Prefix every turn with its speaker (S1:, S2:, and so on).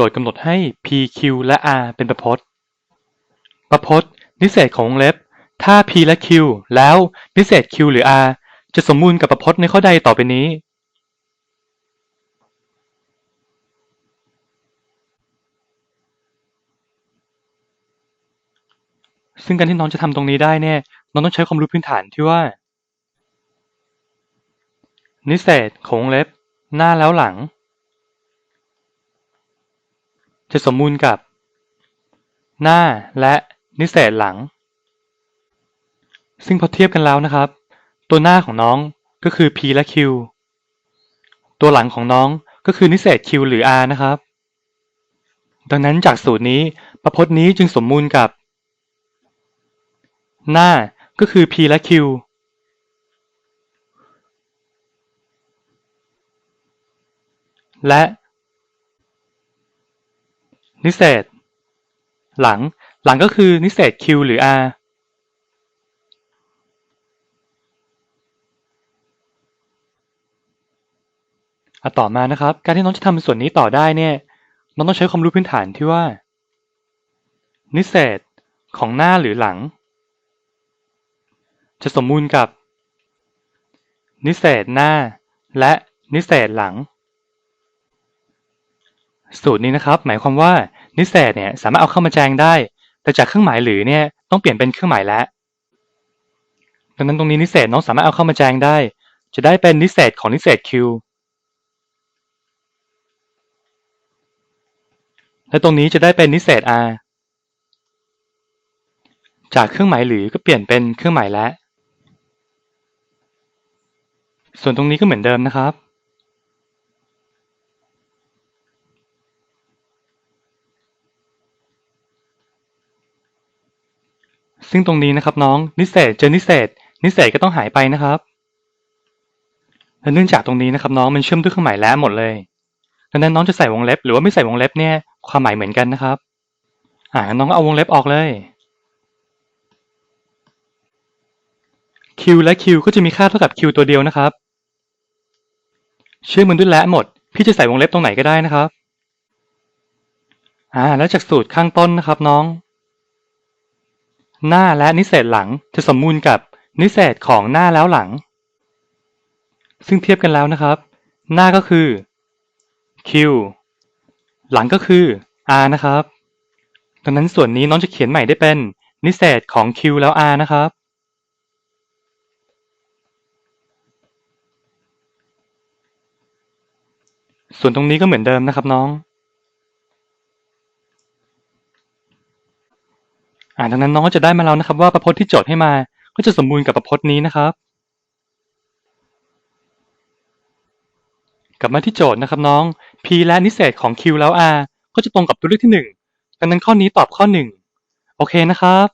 S1: โจทย์กำหนดให้ p q และ r เป็นประพจน์ ประพจน์นิเศษของวงเล็บ ถ้า p และ q แล้วนิเศษ q หรือ r จะสมมูลกับประพจน์ในข้อใดต่อไปนี้ ซึ่งการที่น้องจะทำตรงนี้ได้เนี่ยน้องต้องใช้ความรู้พื้นฐานที่ว่า นิเศษของวงเล็บ หน้าแล้วหลัง จะสมมูลกับ หน้าและนิเศษหลัง ซึ่งพอเทียบกันแล้วนะครับ ตัวหน้าของน้องก็คือ p และ q ตัวหลังของน้องก็คือนิเศษ q หรือ r นะครับ ดังนั้นจากสูตรนี้ประพจน์นี้จึงสมมูลกับ หน้าก็คือ p และ q และ นิเศษ หลัง หลังก็คือนิเศษ q หรือ r อะต่อมานะครับ การที่น้องจะทำส่วนนี้ต่อได้เนี่ย น้องต้องใช้ความรู้พื้นฐานที่ว่า นิเศษของหน้าหรือหลัง จะสมมูลกับ นิเศษหน้า และนิเศษหลัง สูตรนี้นะครับหมายความว่านิเศษเนี่ยสามารถเอาเข้ามาแจงได้ แต่จากเครื่องหมายหรือเนี่ยต้องเปลี่ยนเป็นเครื่องหมายและดังนั้นตรงนี้นิเศษน้องสามารถเอาเข้ามาแจงได้ จะได้เป็นนิเศษของนิเศษ q และตรงนี้จะได้เป็นนิเศษ r จากเครื่องหมายหรือก็เปลี่ยนเป็นเครื่องหมายและ ส่วนตรงนี้ก็เหมือนเดิมนะครับ ซึ่งตรงนี้นะครับน้องนิเศษเจอนิเศษ นิเศษก็ต้องหายไปนะครับและเนื่องจากตรงนี้นะครับน้องมันเชื่อมด้วยเครื่องหมายและหมดเลยดังนั้นน้องจะใส่วงเล็บ หรือว่าไม่ใส่วงเล็บเนี่ยความหมายเหมือนกันนะครับ อ่านน้องก็เอาวงเล็บออกเลย q และ q ก็จะมีค่าเท่ากับ q ตัวเดียวนะครับ เชื่อมมันด้วยและหมด พี่จะใส่วงเล็บตรงไหนก็ได้นะครับ อ่า แล้วจากสูตรข้างต้นนะครับน้อง หน้าและนิเศษหลังจะสมมูลกับนิเศษของหน้าแล้วหลัง ซึ่งเทียบกันแล้วนะครับ หน้าก็คือ q หลังก็คือ r นะครับ ดังนั้นส่วนนี้น้องจะเขียนใหม่ได้เป็นนิเศษของ q แล้ว r นะครับ ส่วนตรงนี้ก็เหมือนเดิมนะครับน้อง อ่าดังนั้นน้องก็จะได้มาแล้วนะครับ ว่าประพจน์ที่โจทย์ให้มา ก็จะสมบูรณ์กับประพจน์นี้นะครับ กลับมาที่โจทย์นะครับน้อง p และนิเศษของ q แล้ว r ก็จะตรงกับตัวเลือกที่1ดังนั้นข้อนี้ตอบข้อ 1 โอเคนะครับ